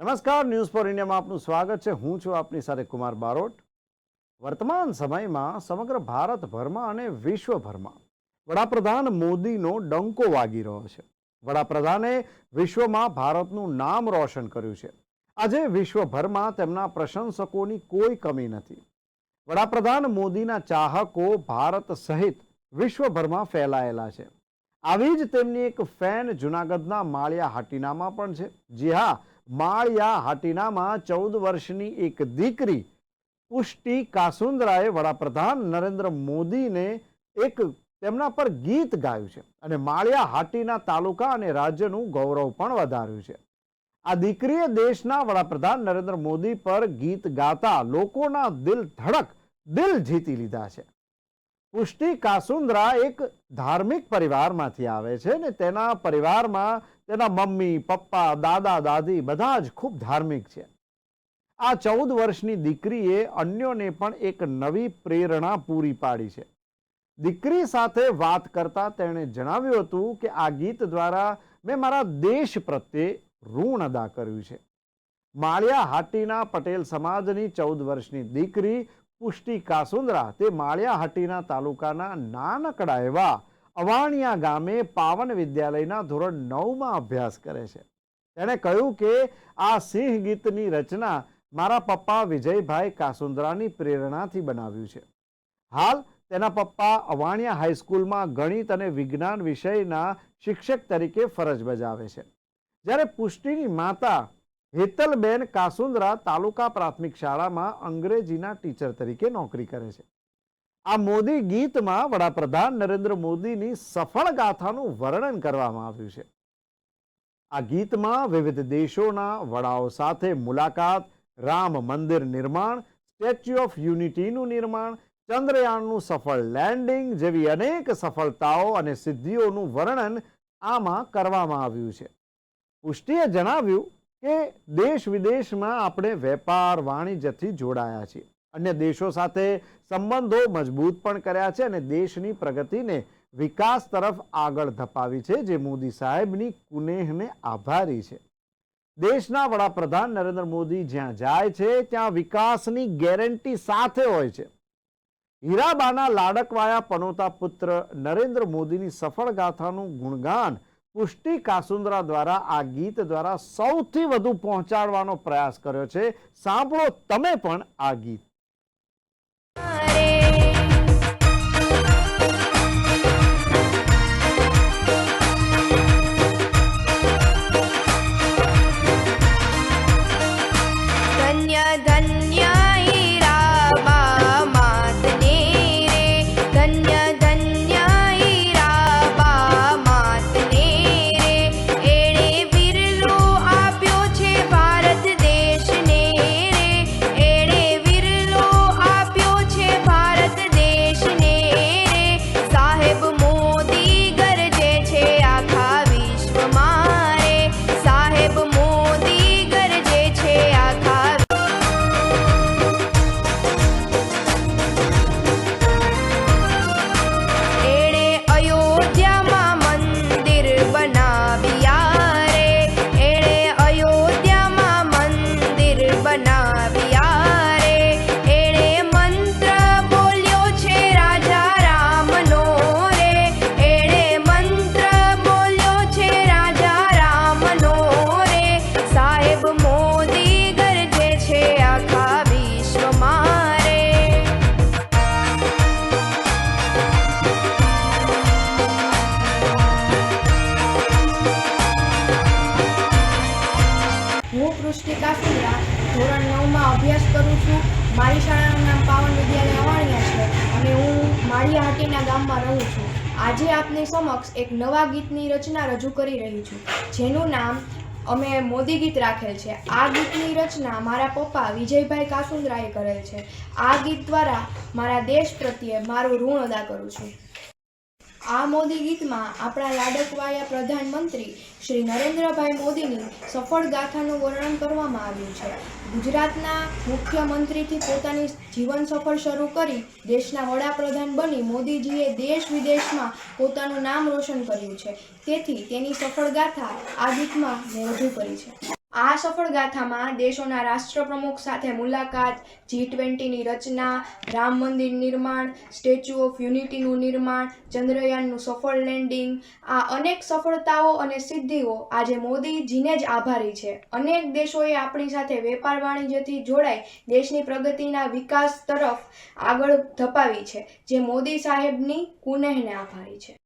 નમસ્કાર news for ઇન્ડિયામાં આપનું સ્વાગત છે. હું છું આપની સાથે કુમાર બારોટ. વર્તમાન સમયમાં સમગ્ર ભારતભરમાં અને વિશ્વભરમાં વડાપ્રધાન મોદીનો ડંકો વાગી રહ્યો છે. વડાપ્રધાને વિશ્વમાં ભારતનું નામ રોશન કર્યું છે. આજે વિશ્વભરમાં તેમના પ્રશંસકોની કોઈ કમી નથી. વડાપ્રધાન મોદીના ચાહકો ભારત સહિત વિશ્વભરમાં ફેલાયેલા છે. આવી જ તેમની એક ફેન જુનાગઢના માળિયા હાટીનામાં પણ છે. જી હા માળિયા હાટીનામાં ચૌદ વર્ષની એક દીકરી પુષ્ટિ કાસુંદરાએ વડાપ્રધાન નરેન્દ્ર મોદીને એક તેમના પર ગીત ગાયું છે અને માળિયા હાટીના તાલુકા અને રાજ્યનું ગૌરવ પણ વધાર્યું છે. આ દીકરીએ દેશના વડાપ્રધાન નરેન્દ્ર મોદી પર ગીત ગાતા લોકોના દિલ ધડક, દિલ જીતી લીધા છે. પુષ્ટિ કાસુંદ્રા એક ધાર્મિક પરિવારમાંથી આવે છે ને તેના પરિવારમાં તેના મમ્મી, પપ્પા, દાદા, દાદી બધા જ ખૂબ ધાર્મિક છે. આ ચૌદ વર્ષની દીકરીએ અન્યોને પણ એક નવી પ્રેરણા પૂરી પાડી છે. દીકરી સાથે વાત કરતા તેણે જણાવ્યું હતું કે આ ગીત દ્વારા મેં મારા દેશ પ્રત્યે ઋણ અદા કર્યું છે. માળિયા હાટીના પટેલ સમાજની ચૌદ વર્ષની દીકરી પુષ્ટિ કાસુંદ્રા તે માળિયાહટ્ટીના તાલુકાના નાનકડા એવા અવાણિયા ગામે પાવન વિદ્યાલયના ધોરણ નવમાં અભ્યાસ કરે છે. તેણે કહ્યું કે આ સિંહ ગીતની રચના મારા પપ્પા વિજયભાઈ કાસુંદ્રાની પ્રેરણાથી બનાવ્યું છે. હાલ તેના પપ્પા અવાણિયા હાઈસ્કૂલમાં ગણિત અને વિજ્ઞાન વિષયના શિક્ષક તરીકે ફરજ બજાવે છે. જ્યારે પુષ્ટિની માતા હેતલબેન કાસુંદ્રા તાલુકા પ્રાથમિક શાળામાં અંગ્રેજીના ટીચર તરીકે નોકરી કરે છે. આ મોદી ગીતમાં વડાપ્રધાન નરેન્દ્ર મોદીની સફળ ગાથાનું વર્ણન કરવામાં આવ્યું છે. આ ગીતમાં વિવિધ દેશોના વડાઓ સાથે મુલાકાત, રામ મંદિર નિર્માણ, સ્ટેચ્યુ ઓફ યુનિટીનું નિર્માણ, ચંદ્રયાનનું સફળ લેન્ડિંગ જેવી અનેક સફળતાઓ અને સિદ્ધિઓનું વર્ણન આમાં કરવામાં આવ્યું છે. પુષ્ટિએ જણાવ્યું કે દેશ વિદેશમાં આપણે વેપાર વાણિજ્યથી જોડાયા છીએ. અન્ય દેશો સાથે સંબંધો મજબૂત પણ કર્યા છે અને દેશની પ્રગતિને વિકાસ તરફ આગળ ધપાવી છે, જે મોદી સાહેબની કુનેહને આભારી છે. દેશના વડાપ્રધાન નરેન્દ્ર મોદી જ્યાં જાય છે, ત્યાં વિકાસની ગેરંટી સાથે હોય છે. હીરાબાના લાડકવાયા પનોતા પુત્ર નરેન્દ્ર મોદીની સફળ ગાથાનું ગુણગાન પુષ્ટિ કાસુંદરા દ્વારા આ ગીત દ્વારા સૌથી વધુ પહોંચાડવાનો પ્રયાસ કર્યો છે. સાંભળો તમે પણ આ ગીત. અભ્યાસ કરું છું. મારી શાળાનું નામ પાવન વિદ્યાલય અવાણિયા છે અને હું માળિયા હાટીના ગામમાં રહું છું. આજે આપની સમક્ષ એક નવા ગીતની રચના રજૂ કરી રહી છું, જેનું નામ અમે મોદી ગીત રાખેલ છે. આ ગીતની રચના મારા પપ્પા વિજયભાઈ કાસુંદ્રાએ કરેલ છે. આ ગીત દ્વારા મારા દેશ પ્રત્યે મારું ઋણ અદા કરું છું. આ મોદી ગીતમાં આપણા લાડકવાયા પ્રધાનમંત્રી શ્રી નરેન્દ્રભાઈ મોદીની સફળ ગાથાનું વર્ણન કરવામાં આવ્યું છે. ગુજરાતના મુખ્યમંત્રીથી પોતાની જીવન સફળ શરૂ કરી દેશના વડાપ્રધાન બની મોદીજીએ દેશ વિદેશમાં પોતાનું નામ રોશન કર્યું છે. તેથી તેની સફળ ગાથા આ ગીતમાં મેં રજૂ કરી છે. આ સફળ ગાથામાં દેશોના રાષ્ટ્રપ્રમુખ સાથે મુલાકાત, જી ટ્વેન્ટીની રચના, રામ મંદિર નિર્માણ, સ્ટેચ્યુ ઓફ યુનિટીનું નિર્માણ, ચંદ્રયાનનું સફળ લેન્ડિંગ, આ અનેક સફળતાઓ અને સિદ્ધિઓ આજે મોદીજીને જ આભારી છે. અનેક દેશોએ આપણી સાથે વેપાર વાણિજ્યથી જોડાઈ દેશની પ્રગતિના વિકાસ તરફ આગળ ધપાવી છે, જે મોદી સાહેબની કુનેહને આભારી છે.